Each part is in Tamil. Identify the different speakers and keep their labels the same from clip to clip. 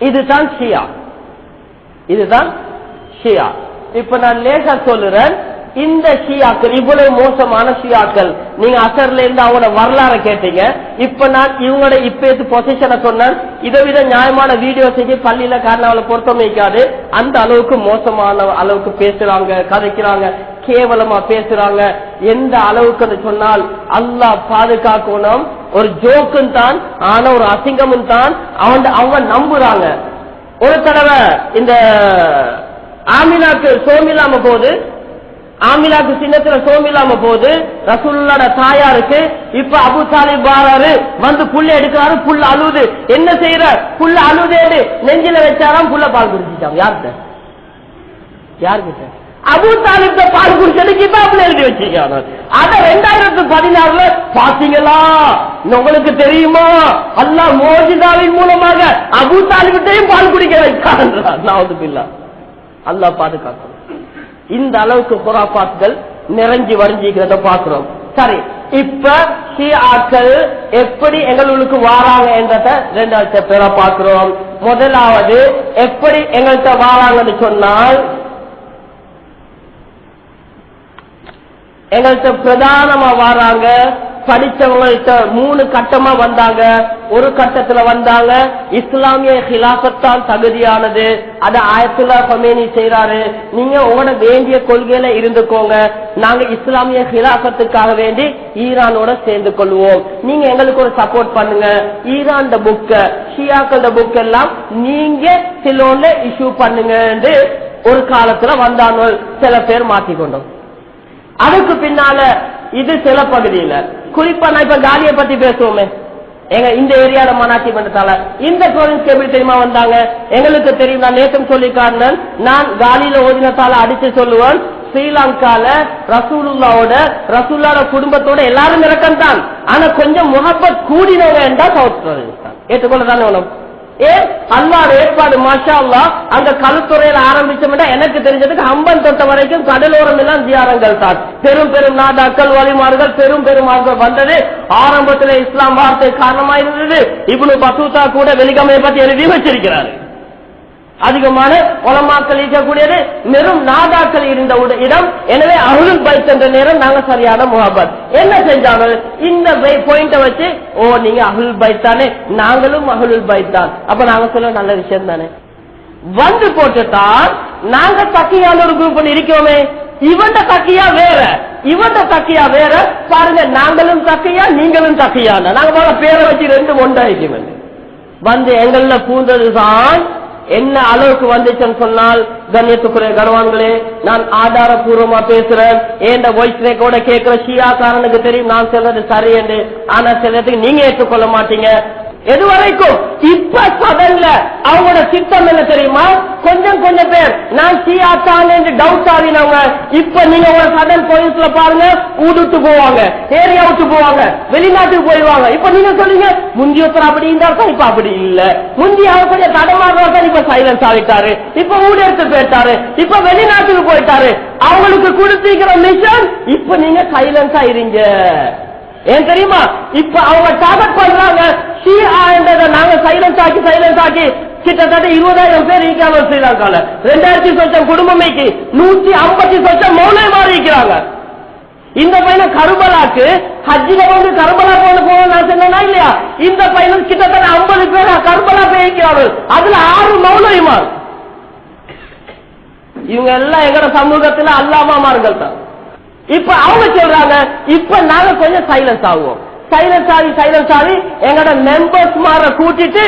Speaker 1: இதுதான் ஷியா. இதுதான் ஷியா. இப்ப நான் லேசா சொல்லுறேன் இந்த ஷியாக்கள் இவ்வளவு மோசமான ஷியாக்கள் நீங்க அசர்ல இருந்து அவங்களோட வரலாறு கேட்டீங்க. இப்ப நான் இவங்களோட இப்ப பொசிஷனை சொன்னேன் இதை விட நியாயமான வீடியோ செஞ்சு பள்ளியில காரணாவில பொருத்தம் வைக்காது. அந்த அளவுக்கு மோசமான அளவுக்கு பேசுறாங்க கதைக்கிறாங்க கேவலமா பேசுறாங்க. எந்த அளவுக்கு சொன்னால் அல்லா பாதுகாக்கணும். ஒரு ஜோக்கும் தான் ஆனா ஒரு அசிங்கமும் தான் அவன் அவங்க நம்புறாங்க. ஒரு தடவை இந்த ஆமிலாக்கு சோமில்லாம போது ஆமிலாக்கு சின்னத்துல சோமில்லாம போது ரசூல்லோட தாயாருக்கு இப்ப அபு தாலிப் வாராரு வந்து புல்ல எடுக்கிறாரு புல்ல அழுது. என்ன செய்யற புல்ல அழுதேடு நெஞ்சில வச்சாராம் புல்ல பால் குடிச்சிட்டாங்க. யார்கிட்ட? யார்கிட்ட? அபு தாலிப்த பால் குடிச்சது கிதாப்ல எழுதி வச்சிருக்காங்க. அத ரெண்டாயிரத்து பதினாறுல பாத்தீங்களா உங்களுக்கு தெரியுமா? அல்லா மோஜிதாவின் மூலமாக அபு தாலிபிட்டையும் பால் குடிக்க வைக்கான்றார் நாவதுபில்லா அல்லாஹ் இந்த அளவுக்கு குராபாத்துகள் நிறைஞ்சி வரைஞ்சிக்கிறத பாக்குறோம் சரி இப்ப ஆட்கள் எப்படி எங்களுக்கு வாராங்க என்றத ரெண்டாவது பேரா பாக்குறோம் முதலாவது எப்படி எங்கள்கிட்ட வாராங்கன்னு சொன்னால் எங்கள்கிட்ட பிரதானமா வராங்க. படிச்சவங்கள்ட்ட மூணு கட்டமா வந்தாங்க. ஒரு கட்டத்துல வந்தாங்க. இஸ்லாமிய ஹிலாபத்தான் தகுதியானது. அதை ஆயத்துல்லா பமேனி செய்யறாரு நீங்க உங்களோட வேண்டிய கொள்கையில இருந்துக்கோங்க. நாங்க இஸ்லாமிய ஹிலாபத்துக்காக வேண்டி ஈரானோட சேர்ந்து கொள்வோம். நீங்க எங்களுக்கு ஒரு சப்போர்ட் பண்ணுங்க. ஈரான் புக்க ஷியாக்கள புக் எல்லாம் நீங்க சிலோன்ல இஷ்யூ பண்ணுங்க ஒரு காலத்துல வந்தாங்க. சில பேர் மாத்திக்கொண்டோம். அதுக்கு பின்னால இது சில பகுதியில. குறிப்பா நான் இப்ப காலியை பத்தி பேசுவோமே. எங்க இந்த ஏரியால மனாட்சி பண்றதால இந்த ப்ரோவின்ஸ் எப்படி தெரியுமா வந்தாங்க? எங்களுக்கு தெரியும். நான் நேற்றம் சொல்லி காரணம் நான் காலியில ஓதினத்தால அடிச்சு சொல்லுவேன். ஸ்ரீலங்கால ரசூலுல்லாவோட ரசூல்லாவோட குடும்பத்தோட எல்லாரும் இறக்கம் தான் ஆனா கொஞ்சம் முகப்பத் கூடினவங்க என்றா சவுத் ஏற்றுக்கொள்ளதானே உணவு ஏன்? அல்லாட ஏற்பாடு மாஷா அல்லா அங்க கழுத்துறையில ஆரம்பிச்சோம்னா எனக்கு தெரிஞ்சதுக்கு அம்பன் தொட்ட வரைக்கும் கடலோரம் எல்லாம் தியாரங்கள் தான். பெரும் பெரும் நாடாக்கள் வழிமார்கள் பெரும் பெருமார்கள் வந்தது. ஆரம்பத்தில் இஸ்லாம் வார்த்தை காரணமா இருந்தது இவ்வளவு பசூத்தா கூட வெளிகமையை பத்தி எழுதி வச்சிருக்கிறாரு. அதிகமான உலமாக்கள் இருக்கக்கூடியது வெறும் நாதாக்கள் இருந்த இடம். எனவே அருள் பைத் என்ற நேரம் நாங்க சரியான முகாபாத். என்ன செஞ்சாங்க? இந்த பாயிண்ட வச்சு ஓ நீங்க அகுல் பைத் தானே. நாங்களும் அகுல் பைத் தான். அப்ப நாங்க சொல்ல நல்ல விஷயம் தானே. வந்து போட்டுட்டான் நாங்க தக்கியான ஒரு குரூப் இருக்கோமே இவன்ட தக்கியா வேற. இவன்ட தக்கியா வேற. பாருங்க நாங்களும் தக்கியா நீங்களும் தக்கியான நாங்க போல பேரை வச்சு ரெண்டு ஒன்றாயிருக்கோம் வந்து எங்கள்ல பூந்ததுதான் என்ன அளவுக்கு வந்துச்சுன்னு சொன்னால் கண்ணியத்துக்குரிய கனவான்களே நான் ஆதாரபூர்வமா பேசுறேன். ஏண்ட வாய்ஸ் ரேக்கோட கேட்கிற ஷியாக்காரனுக்கு தெரியும் நான் சொல்றது சரி என்று. ஆனா சிலத்துக்கு நீங்க ஏற்றுக்கொள்ள மாட்டீங்க. எது வரைக்கும் இப்ப சதன்ல அவங்களோட திட்டம் என்ன தெரியுமா? கொஞ்சம் கொஞ்சம் பேர். நான் சியாத்தான் என்று டவுட் ஆகினவங்க. இப்ப நீங்க உங்க சதன் போலீஸ்ல பாருங்க ஊடுட்டு போவாங்க. ஏரியா விட்டு போவாங்க. வெளிநாட்டுக்கு போயிடுவாங்க. இப்ப நீங்க சொல்லுங்க முந்தி ஒருத்தர் அப்படி இருந்தா இப்ப அப்படி இல்ல. முந்தி அவர் கொஞ்சம் தடமாறுறா இப்ப சைலன்ஸ் ஆகிட்டாரு. இப்ப ஊடு எடுத்து போயிட்டாரு இப்ப வெளிநாட்டுக்கு போயிட்டாரு. அவங்களுக்கு கொடுத்திருக்கிற மிஷன் இப்ப நீங்க சைலன்ஸ் ஆயிருங்க. ஏன் தெரியுமா? இப்ப அவங்க டார்கெட் பண்றாங்க ஷியான்றத நாங்க சைலன்ஸ் ஆக்கி சைலன்ஸ் ஆக்கி கிட்டத்தட்ட இருபதாயிரம் பேர் இருக்காங்க ஸ்ரீலங்கால ரெண்டாயிரத்தி சொச்சம் குடும்பமைக்கு நூத்தி ஐம்பத்தி சொச்சம் மௌனை மாறி இருக்கிறாங்க. இந்த பையன் கருபலாக்கு ஹஜ்ஜில வந்து கருபலா போன போன சொன்னா இல்லையா? இந்த பையனும் கிட்டத்தட்ட ஐம்பது பேர் கருபலா போயிருக்கிறார்கள் அதுல ஆறு மௌலவிமார் இவங்க எல்லாம் எங்கட சமூகத்துல அல்லாமார்கள் தான் இப்ப அவங்க சொல்றாங்க இப்ப நாங்க கொஞ்சம் சைலன்ஸ் ஆகுவோம். சைலன்ஸ் ஆகி சைலன்ஸ் ஆகி எங்களோட மெம்பர்ஸ் மாற கூட்டிட்டு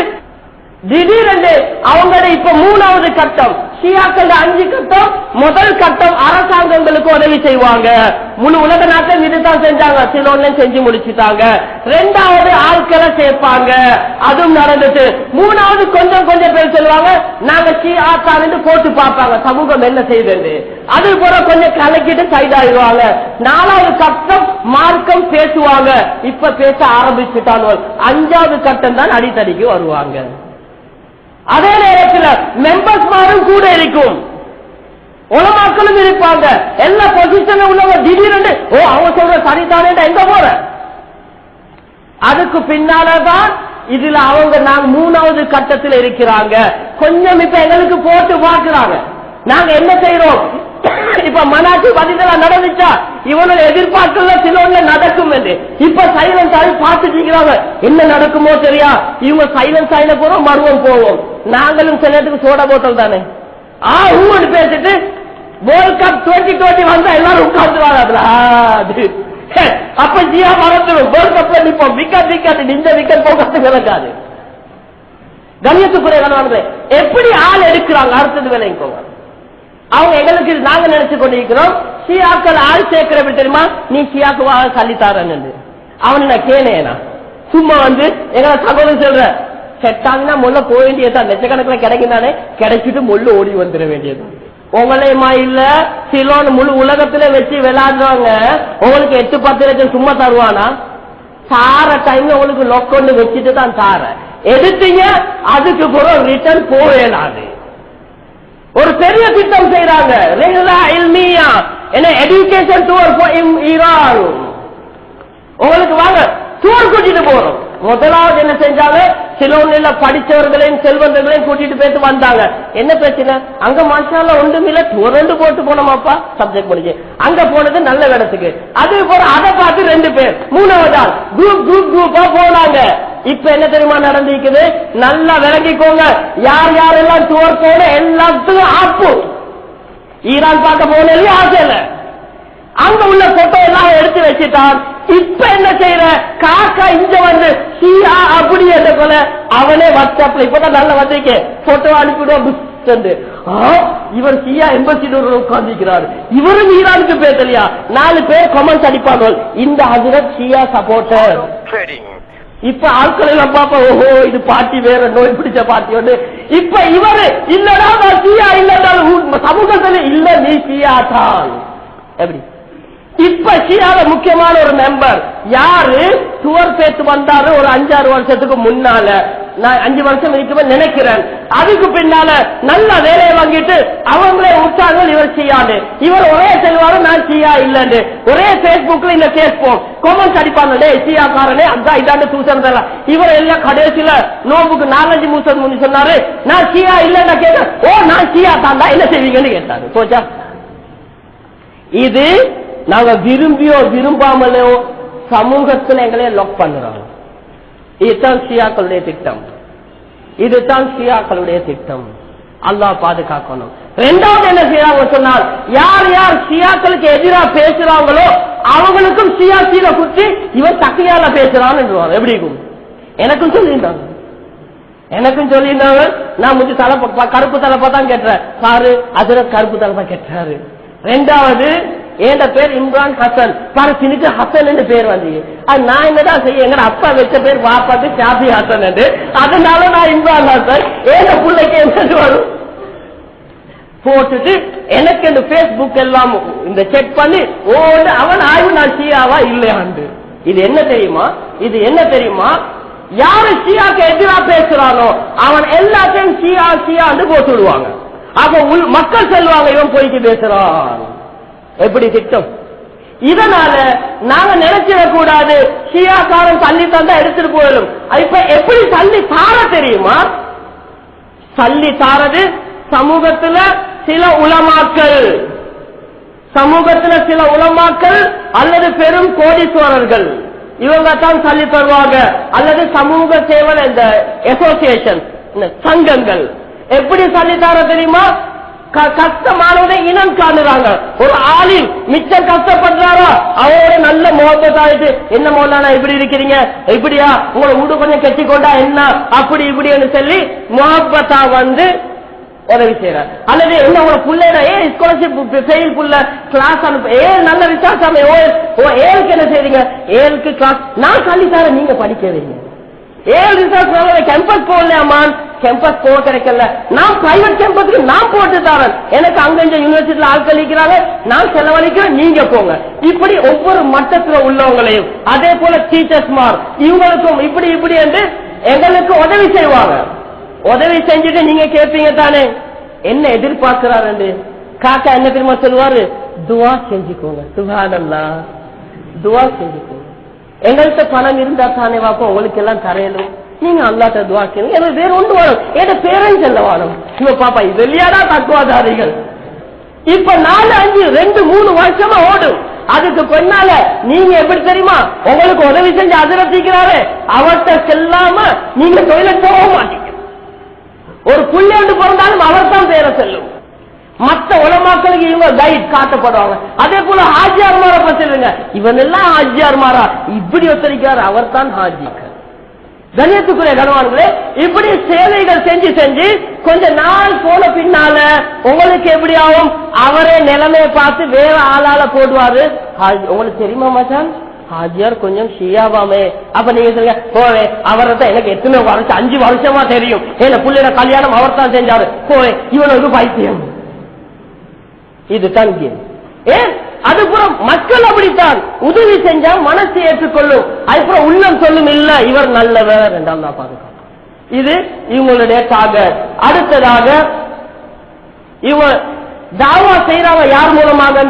Speaker 1: திடீரென்று அவங்களோட இப்ப மூணாவது கட்டம் ஷியாக்கள் அஞ்சு கட்டம் முதல் கட்டம் அரசாங்கங்களுக்கு உதவி செய்வாங்க. முழு உலக நாட்டில் இதுதான் செஞ்சாங்க. சிலோன்ல செஞ்சு முடிச்சுட்டாங்க. ரெண்டாவது ஆட்களை சேர்ப்பாங்க. அதுவும் நடந்துச்சு மூணாவது கொஞ்சம் கொஞ்சம் பேர் சொல்லுவாங்க நாங்க ஷியாத்தான்னு போட்டு பார்ப்பாங்க. சமூகம் என்ன செய்தது? அது போல கொஞ்சம் கலக்கிட்டு சைடாயிடுவாங்க நாலாவது கட்டம் மார்க்கம் பேசுவாங்க. இப்ப பேச ஆரம்பிச்சுட்டாங்க அஞ்சாவது கட்டம் தான் அடித்தடிக்கு வருவாங்க. அதே நேரத்தில் மெம்பர்ஸ் மாரும் கூட இருக்கும். உலமாக்களும் இருப்பாங்க. எல்லா பொசிஷன்ல உள்ளவங்க திடீர்னு ஓ அவங்க சொல்ற சரிதானே எங்க போற? அதுக்கு பின்னாலதான் இதுல அவங்க நாங்க மூணாவது கட்டத்தில் இருக்கிறாங்க. கொஞ்சம் இப்ப எங்களுக்கு போட்டு பார்க்கிறாங்க. நாங்க என்ன செய்யறோம் இப்ப மனாக்கு பதிலா நடந்துச்சா? இவனோட எதிர்பார்க்கல சிலோன்ல நடக்கும் என்று. இப்ப சைலன்ஸ் ஆகி பார்த்துட்டு என்ன நடக்குமோ தெரியா? இவங்க சைலன்ஸ் ஆயின போறோம் மருவம் போவோம். நாங்களும் சில நேரத்துக்கு சோடா போட்டல் தானே. ஆ ஊன்னு பேசிட்டு வேர்ல்ட் கப் டுவெண்ட்டி டுவெண்ட்டி வந்தா எல்லாரும் உட்கார்ந்து அப்ப ஜியா மறந்துடும். வேர்ல்ட் கப்ல நிப்போம். விக்கெட் விக்கெட் இந்த விக்கெட் போகிறது விளக்காது கண்ணியத்துக்குரிய கணவன்களே எப்படி ஆள் எடுக்கிறாங்க? அடுத்தது விளைவிக்கோங்க அவங்க எங்களுக்கு நாங்க நினைச்சு கொண்டிருக்கிறோம். சியாக்கள் ஆள் சேர்க்கிற தெரியுமா? நீ சியாக்குவாக வா கள்ளித்தாரன்னு அவன் நான் கேனேனா சும்மா வந்து எங்களை சகோதரன் சொல்ற. செட்டாங்கன்னா முள்ள போக வேண்டியதுதான். லட்சக்கணக்கில் கிடைக்குதானே கிடைச்சிட்டு முள்ளு ஓடி வந்துட வேண்டியது உங்களையுமா இல்ல? சிலோன் முழு உலகத்துல வச்சு விளையாடுறவங்க உங்களுக்கு எட்டு பத்து லட்சம் சும்மா தருவானா? சார டைம்ல உங்களுக்கு லொக்கொண்டு வச்சுட்டு தான் சார எடுத்தீங்க அதுக்கு பிறகு ரிட்டர்ன் போவேலாது ஒரு பெரிய திட்டம் செய்யறாங்க எஜுகேஷன் டூர் ஈரான் உங்களுக்கு வாங்க டூர் கூட்டிட்டு போறோம். முதலாவது என்ன செஞ்சாலும் சிலோன்ல படிச்சவர்களையும் செல்வந்தர்களையும் கூட்டிட்டு போயிட்டு வந்தாங்க. என்ன பிரச்சனை? அங்க மாஷால ஒன்றுமில்ல ரெண்டு போட்டு போனோமாப்பா? சப்ஜெக்ட் முடிஞ்சு. அங்க போனது நல்ல இடத்துக்கு அதே போல அதை பார்த்து ரெண்டு பேர். மூணாவது ஆள். குரூப் குரூப் குரூப்பா போனாங்க. இப்ப என்ன தெரியுமா நடந்திருக்குது? நல்லா விளங்கிக்கோங்க. யார் யாரெல்லாம் டூர் போன எல்லாத்துக்கும் ஆப்பு. ஈரான் பார்க்க போனது ஆசை இல்லை. அங்க உள்ள போட்டோ எல்லாம் எடுத்து வச்சுட்டான். இப்ப என்ன செய்யற காக்கா இங்க வந்து சியா அப்படி என்ன போல அவனே வாட்ஸ்அப்ல இப்பதான் நல்ல வந்திருக்கே. போட்டோ அனுப்பிடுவோம் இவர் சியா எம்பசி உட்கார்ந்துக்கிறார் இவரும் ஈரானுக்கு பேசலையா நாலு பேர் கமெண்ட்ஸ் அடிப்பாங்க இந்த ஹசரத் சியா சப்போர்ட்டர் இப்ப ஆட்கள் எல்லாம் பாப்பா ஓஹோ இது பாட்டி வேற நோய் பிடிச்ச பாட்டி ஒன்று இப்ப இவரு இல்லடா நான் சியா இல்லடா. சமூகத்துல இல்ல நீ சியா தான். எப்படி? இப்ப ஷியால முக்கியமான ஒரு மெம்பர் யாரு? சுவர் பேத்து வந்தாரு ஒரு அஞ்சாறு வருஷத்துக்கு முன்னால. நான் அஞ்சு வருஷம் இருக்குமே நினைக்கிறேன். அதுக்கு பின்னால நல்ல வேலையை வாங்கிட்டு அவங்களே உற்சாகங்கள் இவர் செய்யாது இவர் ஒரே செல்வாரு நான் சியா இல்லன்னு. ஒரே பேஸ்புக்ல இந்த கேட்போம் கொமெண்ட்ஸ் அடிப்பாங்க. டே சியா காரனே அதான் இதாண்டு தூசறதெல்லாம் இவர் எல்லாம் கடைசியில நோம்புக்கு நாலஞ்சு மூசம் முன்னி சொன்னாரு நான் சியா இல்லன்னு கேட்க ஓ நான் சியா தாண்டா என்ன செய்வீங்கன்னு கேட்டாரு. போச்சா இது நாங்க விரும்பியோ விரும்பாமலோ சமூகத்துல எங்களை லாக் பண்ணுறோம் இதுதான் ஷியாக்களுடைய திட்டம். இதுதான் ஷியாக்களுடைய திட்டம். அல்லாஹ் பாதுகாக்கணும். ரெண்டாவது என்ன செய்யறாங்க சொன்னால் யார் யார் ஷியாக்களுக்கு எதிராக பேசுறாங்களோ அவங்களுக்கும் ஷியா கீழே குத்தி இவன் தக்கையால பேசுறான்னு எப்படி இருக்கும்? எனக்கும் சொல்லியிருந்தாங்க. எனக்கும் சொல்லியிருந்தாங்க. நான் முந்தி தலைப்பா கருப்பு தலைப்பா தான் கேட்டேன். சாரு அதுல கருப்பு தலைப்பா கேட்டாரு. ரெண்டாவது என் பேர் இம்ரான் ஹசன்? பாரு ஹசன் என்று பேர் வந்து அது நான் என்னதான் செய்ய எங்க அப்பா வச்ச பேர் வாப்பாக்கு ஷாபி ஹசன் என்று. அதனால நான் இம்ரான் ஹசன். ஏன் பிள்ளைக்கு என்ன வரும்? போட்டுட்டு எனக்கு இந்த பேஸ்புக் எல்லாம் இந்த செக் பண்ணி ஓடு அவன் ஆய்வு நான் ஷியாவா இல்லையாண்டு இது என்ன தெரியுமா? இது என்ன தெரியுமா? யாரு ஷியாக்கு எதிராக பேசுறானோ அவன் எல்லாத்தையும் ஷியா ஷியான்னு போட்டு விடுவாங்க. அப்ப உள் மக்கள் செல்வாங்க இவன் போய்க்கு பேசுறான். எப்படி திட்டம்? இதனால நாங்க நினைச்சிட கூடாது. ஷியாக்காரன் தள்ளி தந்தா எடுத்துட்டு போயிடும். இப்ப எப்படி தள்ளி தார தெரியுமா? தள்ளி தாரது சமூகத்துல சில உலமாக்கள். சமூகத்துல சில உலமாக்கள் அல்லது பெரும் கோடீஸ்வரர்கள். இவங்க தான் தள்ளி தருவாங்க. அல்லது சமூக சேவை இந்த அசோசியேஷன் சங்கங்கள். எப்படி தள்ளி தர தெரியுமா? க- இனம் காணுறாங்க. ஒரு ஆளில் மிச்சம் கஷ்டப்படுறாரா அவரோட நல்ல முகத்தாயிட்டு என்ன மோலானா இப்படி இருக்கிறீங்க? இப்படியா? உங்களை உடு கொஞ்சம் கட்டி கொண்டா என்ன? அப்படி இப்படின்னு சொல்லி முகப்பத்தா வந்து உதவி செய்யறாரு அல்லது என்ன உங்க புள்ளைட ஏ ஸ்காலர்ஷிப் ஃபெயில் புள்ள கிளாஸ் அனுப்ப ஏ நல்ல விசாரிச்சாம ஓ ஓ ஏழுக்கு என்ன செய்றீங்க? ஏழுக்கு கிளாஸ் நான் சொல்லி நீங்க படிக்க ஏழு ரிசார்ட் ரிசர்ச் கேம்பஸ் போடலையாமான் கேம்பஸ் போக கிடைக்கல. நான் பிரைவேட் கேம்பஸ்க்கு நான் போட்டு தரேன் எனக்கு அங்க இந்த யூனிவர்சிட்டியில ஆட்கள் இருக்கிறாங்க. நான் செலவழிக்கிறேன் நீங்க போங்க. இப்படி ஒவ்வொரு மட்டத்துல உள்ளவங்களையும். அதே போல டீச்சர்ஸ் மார் இவங்களுக்கும் இப்படி இப்படி என்று எங்களுக்கு உதவி செய்வாங்க. உதவி செஞ்சுட்டு நீங்க கேட்பீங்க தானே. என்ன எதிர்பார்க்கிறாரு காக்கா என்ன தெரியுமா சொல்லுவாரு? துவா செஞ்சுக்கோங்க. சுகாதம்லாம் துவா செஞ்சுக்கோங்க. எங்கள்கிட்ட பணம் இருந்தா தானே வாப்போ உங்களுக்கு எல்லாம் தரையணும் நீங்க அல்லாட்ட துவா கேளுங்க. எனக்கு வேற ஒன்று வரும் என் பேரன் செல்ல வாழும் இவ பாப்பா இது இல்லையாடா தக்குவாதாரிகள் இப்ப நாலு அஞ்சு ரெண்டு மூணு வருஷமா ஓடும் அதுக்கு பின்னால நீங்க எப்படி தெரியுமா? உங்களுக்கு உதவி செஞ்சு அதிரத்திக்கிறாரு அவர்கிட்ட செல்லாம நீங்க தொழில போக மாட்டீங்க. ஒரு புள்ளியாண்டு பிறந்தாலும் அவர் தான் பேரை செல்லும். மற்ற உலமாக்களுக்கு இவங்க கைட் காட்டப்படுவாங்க. அதே போல ஹாஜியார் மாறா பத்திருங்க இவன் எல்லாம் ஹாஜியார் மாறா. இப்படி ஒத்தரிக்கிறார் அவர் தான் ஹாஜிக்கு. கணியத்துக்குரிய கனவான்களே இப்படி சேவைகள் செஞ்சு செஞ்சு கொஞ்ச நாள் போன பின்னால உங்களுக்கு எப்படி ஆகும்? அவரே நிலைமையை பார்த்து வேற ஆளால போடுவாரு. ஹாஜி- உங்களுக்கு தெரியுமா மச்சான்? ஹாஜியார் கொஞ்சம் ஷியாவாமே. அப்ப நீங்க சொல்லுங்க போவே அவரை தான் எனக்கு எத்தனை வருஷம் அஞ்சு வருஷமா தெரியும். என்ன புள்ளையோட கல்யாணம் அவர் தான் செஞ்சாரு. போவே இவனுக்கு பைத்தியம். இது தங்கியம் ஏன்? அதுபுறம் மக்கள் அப்படித்தான். உதவி செஞ்சா மனசு ஏற்றுக்கொள்ளும். அதுக்கப்புறம் உள்ளம் சொல்லும் இல்ல இவர் நல்லவர் என்றால் நான் பாதுகாப்பு இது இவங்களுடைய தாக அடுத்ததாக இவர் தாவா செய்யறவங்க யார் மூலமாக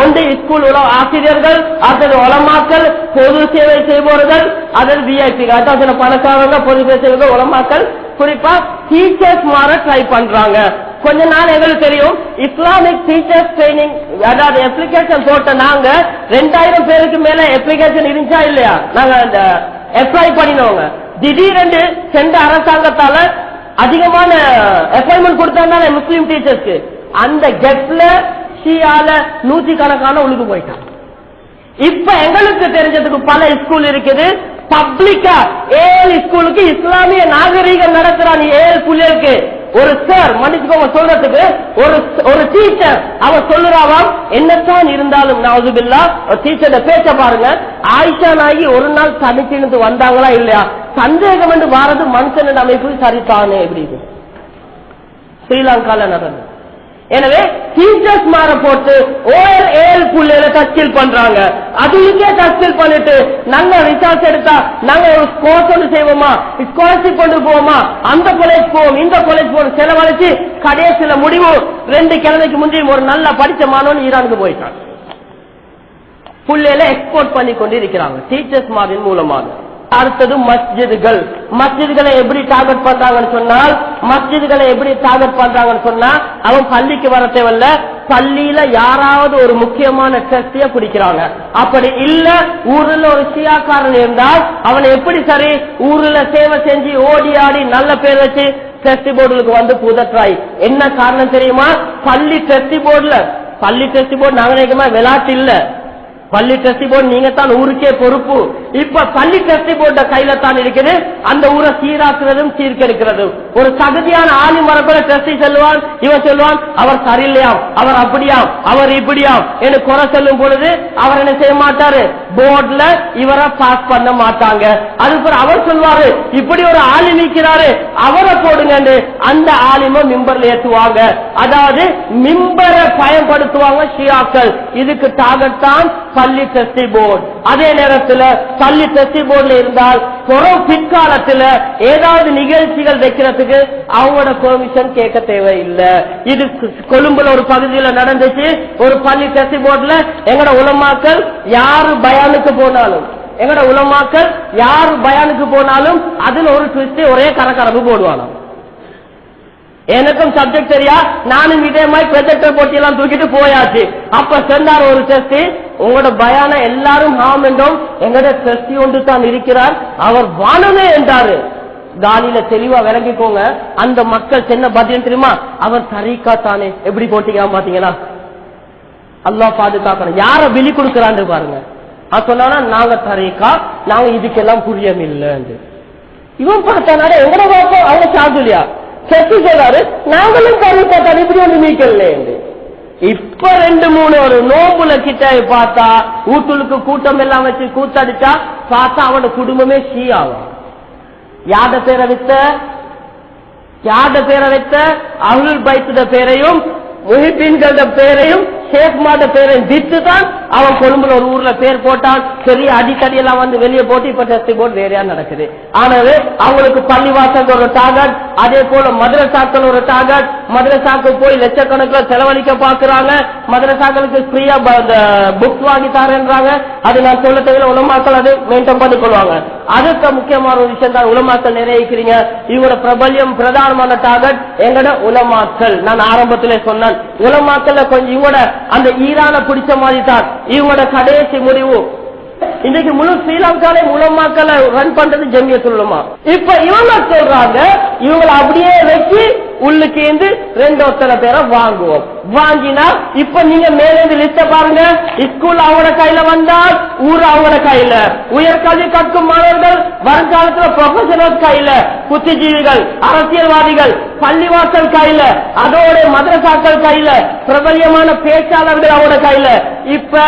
Speaker 1: ஒன்று ஸ்கூல் உள்ள ஆசிரியர்கள் அடுத்தது உளமாக்கல் பொது சேவை செய்பவர்கள் அதன் விஐபி அதான் பணக்காரங்க பொது சேவை செய்பவர்கள் உளமாக்கல் குறிப்பா டீச்சர்ஸ் மாற ட்ரை பண்றாங்க. கொஞ்ச நாள் எங்களுக்கு தெரியும். இஸ்லாமிக் டீச்சர்ஸ் ட்ரைனிங் அதாவது அப்ளிகேஷன் போட்ட நாங்க ரெண்டாயிரம் பேருக்கு மேல அப்ளிகேஷன் இருந்துச்சா இல்லையா? நாங்க அந்த அப்ளை பண்ணினவங்க திடீரென்று சென்ற அரசாங்கத்தால அதிகமான அப்பாயின்மெண்ட் கொடுத்தாங்க முஸ்லீம் டீச்சர்ஸ்க்கு அந்த கெப்ல ஷியால நூத்தி கணக்கான உழுது போயிட்டான். இப்ப எங்களுக்கு தெரிஞ்சதுக்கு பல ஸ்கூல் இருக்குது. பப்ளிக்கா ஏழு ஸ்கூலுக்கு இஸ்லாமிய நாகரீகம் நடத்துறான். ஏழு புள்ளியருக்கு ஒரு சார் மன்னிச்சுக்கோங்க சொல்றதுக்கு ஒரு ஒரு டீச்சர் அவ சொல்லுறாவாம் என்னத்தான் இருந்தாலும் நாவுதுபில்லா டீச்சர் பேச்ச பாருங்க ஆயிஷா நாயி ஒரு நாள் தனிச்சிருந்து வந்தாங்களா இல்லையா? சந்தேகம் என்று வாரது மனுஷன் அமைப்பு சரிதானே எப்படி இது ஸ்ரீலங்கால நடந்தது. எனவே டீச்சர்ஸ் மாற போட்டு ஓஎல் ஏஎல் புள்ளையில தஸ்கில் பண்றாங்க. அதுக்கே தஸ்கில் பண்ணிட்டு நாங்க ரிசார்ஜ் எடுத்தா நாங்க ஒரு கோர்ஸ் ஒன்று செய்வோமா? ஸ்காலர்ஷிப் கொண்டு போவோமா? அந்த காலேஜ் போவோம் இந்த காலேஜ் போவோம் செலவழிச்சு கடைசியில முடிவு ரெண்டு கிழமைக்கு முந்தையும் ஒரு நல்ல படிச்ச மாணவன் ஈரானுக்கு போயிட்டான். புள்ளையில எக்ஸ்போர்ட் பண்ணி கொண்டு இருக்கிறாங்க டீச்சர்ஸ் மாதிரி மூலமாக. அடுத்தது மஸ்ஜிதுகள். மஸ்ஜிதுகளை எப்படி டார்கெட் பண்றாங்கன்னு சொன்னால் மஸ்ஜிதுகளை எப்படி டார்கெட் பண்றாங்கன்னு சொன்னா அவன் பள்ளிக்கு வர தேவையில்ல. பள்ளியில யாராவது ஒரு முக்கியமான டெஸ்டிய பிடிக்கிறாங்க. அப்படி இல்ல ஊர்ல ஒரு சியாக்காரன் இருந்தால் அவனை எப்படி சரி? ஊர்ல சேவை செஞ்சு ஓடி ஆடி நல்ல பேர் வச்சு டெஸ்ட் போர்டுக்கு வந்து புதற்றாய். என்ன காரணம் தெரியுமா? பள்ளி டெஸ்ட் போர்டுல பள்ளி டெஸ்ட் போர்டு நாங்க நினைக்கமா விளையாட்டு இல்ல. பள்ளி டெஸ்ட் போர்டு நீங்க தான் ஊருக்கே பொறுப்பு. இப்ப பள்ளி கட்டி போட்ட கையில தான் இருக்குது. அந்த ஊரை சீராக்குறதும் சீர்கெடுக்கிறதும். ஒரு தகுதியான ஆளி மரபுல டெஸ்டி செல்வான் இவன் சொல்லுவான் அவர் சரியில்லையாம் அவர் அப்படியாம் அவர் இப்படியாம் என்று குறை சொல்லும் பொழுது அவர் என்ன செய்ய மாட்டாரு? போர்ட்ல இவரை பாஸ் பண்ண மாட்டாங்க. அதுக்கு அவர் சொல்வாரு இப்படி ஒரு ஆளி நிற்கிறாரு அவரை போடுங்க அந்த ஆலிம மிம்பர்ல ஏத்துவாங்க. அதாவது மிம்பரை பயன்படுத்துவாங்க ஷியாக்கள். இதுக்கு டார்கெட் தான் பள்ளி டெஸ்டி போர்டு. அதே நேரத்தில் பள்ளி டெஸ்டி போர்டில் இருந்தால் புறம் பிற்காலத்தில் ஏதாவது நிகழ்ச்சிகள் வைக்கிறதுக்கு அவங்களோட பெர்மிஷன் கேட்க தேவையில்லை. இது கொழும்புல ஒரு பகுதியில் நடந்துச்சு. ஒரு பள்ளி டெஸ்டி போர்டில் எங்கட உலமாக்கள் யாரு பயானுக்கு போனாலும் எங்கட உலமாக்கள் யாரு பயானுக்கு போனாலும் அதுல ஒரு ட்விஸ்ட் ஒரே கரக்கரப்பு போடுவாங்க எனக்கும் சப்ஜெக்ட் தெரியா? நானும் இதே மாதிரி ப்ரொஜெக்டர் போட்டி எல்லாம் தூக்கிட்டு போயாச்சு. அப்ப சென்றார் ஒரு டெஸ்ட் உங்களோட பயான எல்லாரும் ஹாம் என்றோம். எங்கட சஷ்டி ஒன்று தான் இருக்கிறார். அவர் வானமே என்றாரு. காலியில தெளிவா விளங்கிக்கோங்க. அந்த மக்கள் சென்ன பதில் தெரியுமா? அவர் தரீக்கா தானே எப்படி போட்டீங்க பாத்தீங்களா? அல்லா பாதுகாக்கணும். யார விழி கொடுக்கிறான்னு பாருங்க. அவன் சொன்னா நாங்க தரீக்கா நாங்க இதுக்கெல்லாம் புரியம் இல்லைன்னு இவன் பார்த்தானாட எங்கட பார்ப்போம் அவங்க சாதுலியா செத்து சொல்றாரு நாங்களும் தரீக்கா தான் இப்படி ஒன்று என்று இப்ப ரெண்டு மூணு ஒரு நோம்புல கிட்ட பார்த்தா ஊட்டுலுக்கு கூட்டம் எல்லாம் வச்சு கூத்தடிச்சா பார்த்தா அவனோட குடும்பமே ஷீ ஆகும் யாத பேரை வித்த? யாத பேரை வைத்த? அருள் பைத்துட பேரையும் முஹிப்பீன்கள பேரையும் ஷேக் மாட்ட பேரை வித்து தான் அவன் கொழும்புல ஒரு ஊர்ல பேர் போட்டான். பெரிய அடிக்கடி எல்லாம் வந்து வெளியே போட்டு இப்ப டெஸ்ட் போர்டு வேறையா நடக்குது? ஆனவே அவங்களுக்கு பள்ளிவாசல் ஒரு டார்கெட் அதே போல மதுரசாக்கள் ஒரு டார்கெட் மதுரசாக்கு போய் லட்சக்கணக்கில் செலவழிக்க பாக்குறாங்க மதுரசாக்களுக்கு ஃப்ரீயா புக் வாங்கி தரேன்றாங்க. அது நான் சொல்ல தேவையில்ல உலமாக்கள் அது மெயின்டைன் பண்ணி கொள்வாங்க. அதுக்கு முக்கியமான ஒரு விஷயம் தான் உலமாக்கள் நிறைவேக்கிறீங்க இவங்களோட பிரபல்யம் பிரதானமான டார்கெட் எங்கட உலமாக்கள். நான் ஆரம்பத்திலே சொன்னேன். உலமாக்கல்ல கொஞ்சம் இவங்களோட அந்த ஈரான பிடிச்ச மாதிரி தான். இவங்களோட கடைசி முடிவு. இன்னைக்கு முழு ஸ்ரீலங்காலே உலமாக்களை ரன் பண்றது ஜமியத்துல் இப்ப இவங்க சொல்றாங்க இவங்களை அப்படியே வச்சு உள்ளுக்கேந்து இருந்து ரெண்டு ஒத்தனை பேரை வாங்குவோம். வாங்கினா இப்ப நீங்க மேலேந்து லிஸ்ட பாருங்க. ஸ்கூல் அவங்களோட கையில வந்தால் ஊர் அவங்களோட கையில. உயர்கல்வி கற்கும் மாணவர்கள் வருங்காலத்துல ப்ரொஃபஷனல் கையில. புத்திஜீவிகள் அரசியல்வாதிகள் பள்ளிவாசல் கையில. அதோட மதரசாக்கள் கையில. பிரபல்யமான பேச்சாளர்கள் அவங்களோட கையில. இப்ப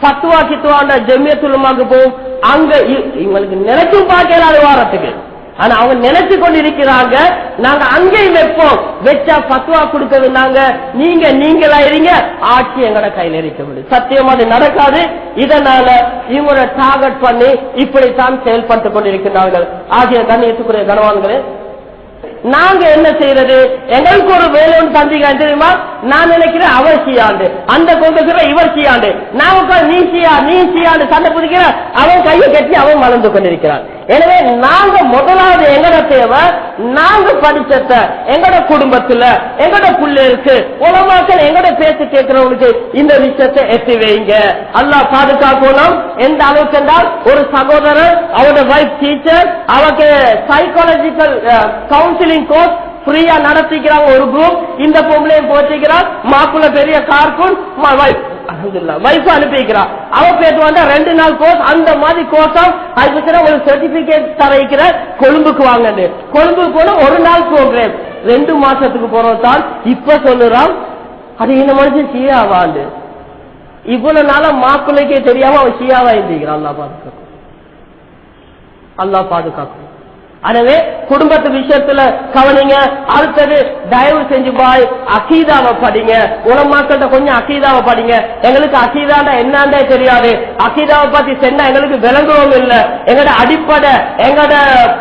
Speaker 1: பத்துவா கித்துவாண்ட ஜெமியத்துலமாக்கு போகும் அங்க இ- இவங்களுக்கு நினைச்சும் பார்க்கலாது வாரத்துக்கு. ஆனா அவங்க நினைச்சு கொண்டிருக்கிறாங்க. நாங்க அங்கேயும் வைப்போம். வச்சா பத்துவா கொடுக்கறது நீங்க நீங்களா இருங்க. ஆட்சி எங்கட கையில இருக்க முடியும். சத்தியம் அது நடக்காது. இதனால இவங்களை டார்கெட் பண்ணி இப்படித்தான் செயல்பட்டு கொண்டிருக்கிறார்கள். ஆகிய கண்ணியத்துக்குரிய கனவான்களே நாங்க என்ன செய்யறது? எங்களுக்கு ஒரு வேலை ஒன்று தெரியுமா? நான் நினைக்கிறேன் அவர் சீயாண்டு. அந்த கொண்டு இவர் சீயாண்டு. நான் நீ செய்யா நீ சீயாண்டு சண்டை பிடிக்கிற. அவன் கையை கட்டி அவன் வளர்ந்து கொண்டிருக்கிறான். எனவே நாங்க முதலாவது எங்கட தேவை நாங்க படிச்சத எங்கட குடும்பத்துல எங்கட பிள்ளைகளுக்கு உலமாக்கள் எங்கட பேச்சு கேட்கிறவங்களுக்கு இந்த விஷயத்தை எத்தி வைங்க. அல்லா பாதுகாக்கணும். எந்த அளவுக்கு என்றால் ஒரு சகோதரர் அவரோட வைஃப் டீச்சர் அவருக்கு சைக்காலஜிக்கல் கவுன்சிலிங் கோர்ஸ் ஃப்ரீயா நடத்திக்கிறாங்க ஒரு குரூப் இந்த பொம்பளையும் போச்சுக்கிறார் மாப்பிள்ள பெரிய கார்கூன் வைஃப் அனுப்பிக்கிறான் அவ பேட்டு வந்தா ரெண்டு நாள் கோர்ஸ் அந்த மாதிரி கோர்ஸா அதுக்கு ஒரு சர்டிபிகேட் தர வைக்கிற கொழும்புக்கு வாங்கன்னு. கொழும்புக்கு போன ஒரு நாள் ப்ரோக்ராம் ரெண்டு மாசத்துக்கு போறோம் தான் இப்ப சொல்லுறான். அது இந்த மனுஷன் ஷியாவாண்டு இவ்வளவு நாளா மாப்பிள்ளைக்கே தெரியாம அவன் ஷியாவா எழுதிக்கிறான். அல்லா பாதுகாக்கும். அல்லாஹ் பாதுகாக்கும். எனவே குடும்பத்து விஷயத்துல கவனிங்க. அடுத்தது தயவு செஞ்சு பாய் அகீதாவை படிங்க. உலமாக்கிட்ட கொஞ்சம் அகீதாவை படிங்க. எங்களுக்கு அகீதாண்டா என்னண்டே தெரியாது. அகீதாவை பத்தி சென்னா எங்களுக்கு விளங்குவோம் இல்ல. எங்கட அடிப்படை எங்கட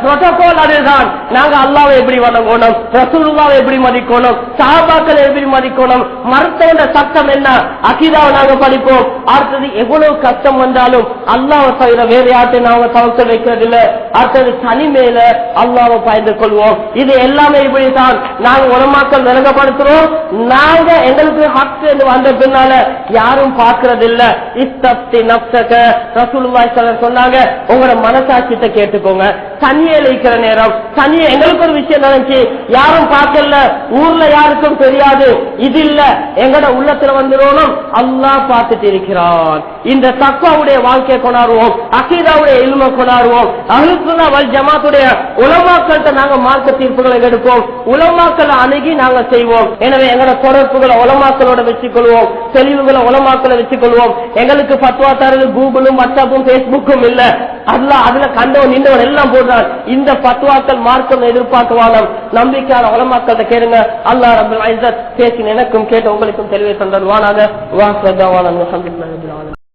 Speaker 1: புரோட்டோகால் அதுதான். நாங்க அல்லாவை எப்படி வணங்கணும்? ரசூல்லாவை எப்படி மதிக்கணும்? சாபாக்களை எப்படி மதிக்கணும்? மருத்துவ சட்டம் என்ன? அகீதாவை நாங்க படிப்போம். அடுத்தது எவ்வளவு கஷ்டம் வந்தாலும் அல்லாவை தவிர வேறு யார்ட்டையும் நாங்க தவிர்த்து வைக்கிறது இல்லை அடுத்தது தனிமையில அல்லாவை பயந்து கொள்வோம். இது எல்லாமே இப்படித்தான். நாங்க உலமாக்கள் விளங்கப்படுத்துறோம். நாங்க எங்களுக்கு ஹக்கு என்று வந்த பின்னால யாரும் பார்க்கறது இல்ல இஸ்தப்தி நப்சக ரசூலுல்லாஹி சொன்னாங்க உங்களோட மனசாட்சியத்தை கேட்டுக்கோங்க. தனியே இருக்கிற நேரம். தனியே எங்களுக்கு ஒரு விஷயம் நினைச்சு யாரும் பார்க்கல. ஊர்ல யாருக்கும் தெரியாது. இது இல்ல. எங்கட உள்ளத்துல வந்துடும் அல்லாஹ் பார்த்துட்டு இருக்கிறான். இந்த தக்குவாவுடைய வாழ்க்கையை கொண்டாடுவோம். அகீதாவுடைய இல்ம கொண்டாடுவோம். அஹ்லுசுன்னா வல் ஜமாத்துடைய உலமாக்கள்கிட்ட நாங்க மார்க்க தீர்ப்புகளை எடுப்போம். உலமாக்களை அணுகி நாங்க செய்வோம். எனவே எங்களோட தொடர்புகளை உலமாக்களோட வச்சுக்கொள்வோம். தெளிவுகளை உலமாக்களை வச்சுக்கொள்வோம். எங்களுக்கு பத்வா தரது கூகுளும் வாட்ஸ்அப்பும் பேஸ்புக்கும் இல்ல. அதுல அதுல கண்டவன் நின்றவன் எல்லாம் போடுறான் இந்த பத்வாக்கள் மார்க்கம் எதிர்பார்க்கவானம் நம்பிக்கையான உலமாக்கள்கிட்ட கேளுங்க. அல்லாஹ் ரபுல் பேசின எனக்கும் கேட்டு உங்களுக்கும் தெளிவை தந்தருவானாக வாசதாவான